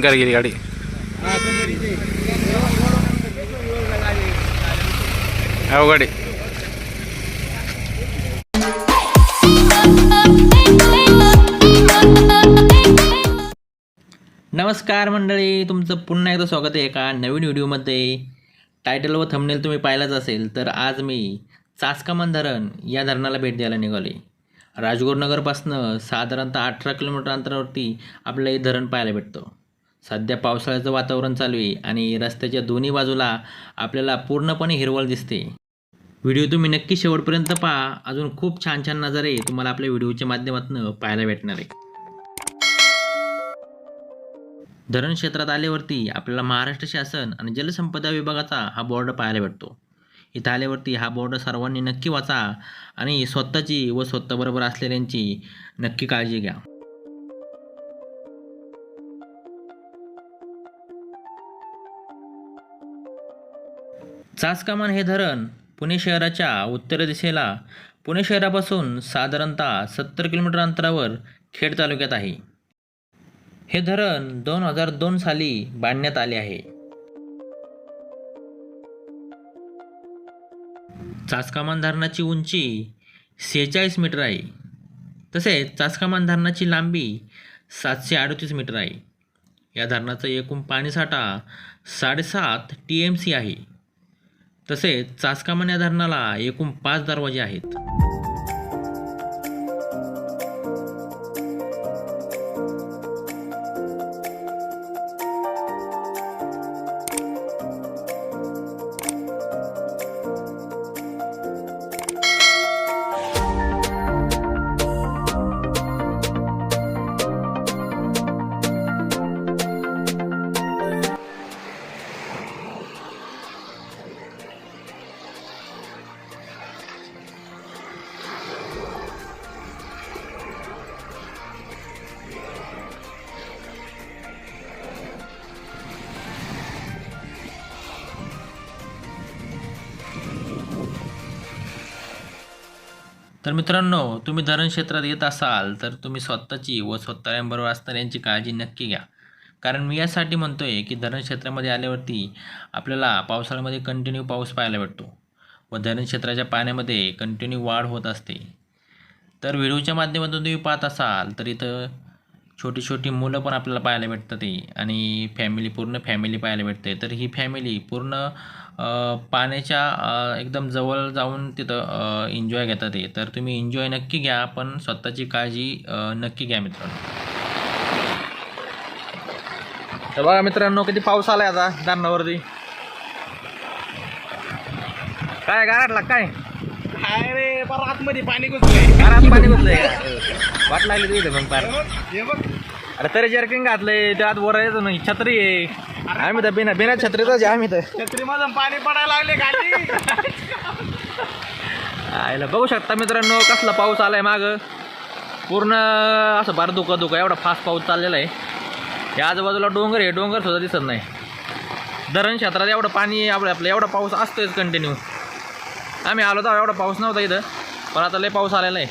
भयंकर गेली गाडी. हो गाडी. नमस्कार मंडळी तुमचं पुन्हा एकदा स्वागत आहे एका नवीन व्हिडिओमध्ये. टायटल व थंबनेल तुम्ही पाहिलाच असेल तर आज मी चासकामान धरण या धरणाला भेट द्यायला निघाले राजगोरनगरपासनं साधारणतः अठरा किलोमीटर अंतरावरती आपलं हे धरण पाहायला भेटतं. सध्या पावसाळ्याचं वातावरण चालू आहे आणि रस्त्याच्या दोन्ही बाजूला आपल्याला पूर्णपणे हिरवळ दिसते. व्हिडिओ तुम्ही नक्की शेवटपर्यंत पहा. अजून खूप छान छान नजारे तुम्हाला आपल्या व्हिडिओच्या माध्यमातून पाहायला भेटणार आहे. धरण क्षेत्रात आल्यावरती आपल्याला महाराष्ट्र शासन आणि जलसंपदा विभागाचा हा बोर्ड पाहायला भेटतो. इथं आल्यावरती हा बोर्ड सर्वांनी नक्की वाचा आणि स्वतःची व स्वतःबरोबर असलेल्यांची नक्की काळजी घ्या. चासकामान हे धरण पुणे शहराच्या उत्तर दिशेला. पुणे शहरापासून साधारणतः सत्तर किलोमीटर अंतरावर खेड तालुक्यात आहे. हे धरण दोन हजार दोन साली बांधण्यात आले आहे. चासकामान धरणाची उंची सेहेचाळीस मीटर आहे. तसेच चासकामान धरणाची लांबी सातशे अडतीस मीटर आहे. या धरणाचा एकूण पाणीसाठा साडेसात टी एम सी आहे. तसेच चासकामान्या धरणाला एकूण पाच दरवाजे आहेत. तर मित्रांनो तुम्ही धरण क्षेत्रात येत असाल तर तुम्ही स्वतःची व स्वतःबरोबर असणाऱ्यांची काळजी नक्की घ्या. कारण मी यासाठी म्हणतो आहे की धरण क्षेत्रामध्ये आल्यावरती आपल्याला पावसाळ्यामध्ये कंटिन्यू पाऊस पाहायला भेटतो व धरण क्षेत्राच्या पाण्यामध्ये कंटिन्यू वाढ होत असते. तर व्हिडिओच्या माध्यमातून तुम्ही पाहत असाल तर इथं छोटी छोटी मुलं पण आपल्याला पाहायला भेटतात ते आणि फॅमिली पूर्ण फॅमिली पाहायला भेटते. तर ही फॅमिली पूर्ण पाण्याच्या एकदम जवळ जाऊन तिथं एन्जॉय घेतात ते तर तुम्ही एन्जॉय नक्की घ्या पण स्वतःची काळजी नक्की घ्या मित्रांनो. तर बघा मित्रांनो किती पाऊस आला आता धरणावरती. काय गारटला काय? काय रे पर आतमध्ये पाणी घुसलंय. घरात पाणी घुसलंय वाट लागली इथं मग पार हे बघ अरे तरी जर्किंग घातलंय त्यात वर यायचं नाही छत्री आहे. आम्ही तर बिना बिना छत्रीचाच आहे आम्ही तर. छत्रीमधून पाणी पडायला लागले खाली. आयला बघू शकता मित्रांनो कसला पाऊस आलाय माग. पूर्ण असं बार धुका धुका एवढा फास्ट पाऊस चाललेला आहे. या आजूबाजूला डोंगर आहे डोंगर सुद्धा दिसत नाही. धरण क्षेत्रात एवढं पाणी आपलं आपलं एवढा पाऊस असतोच कंटिन्यू आम्ही आलो तर एवढा पाऊस नव्हता इथं. पण आता लय पाऊस आलेला आहे.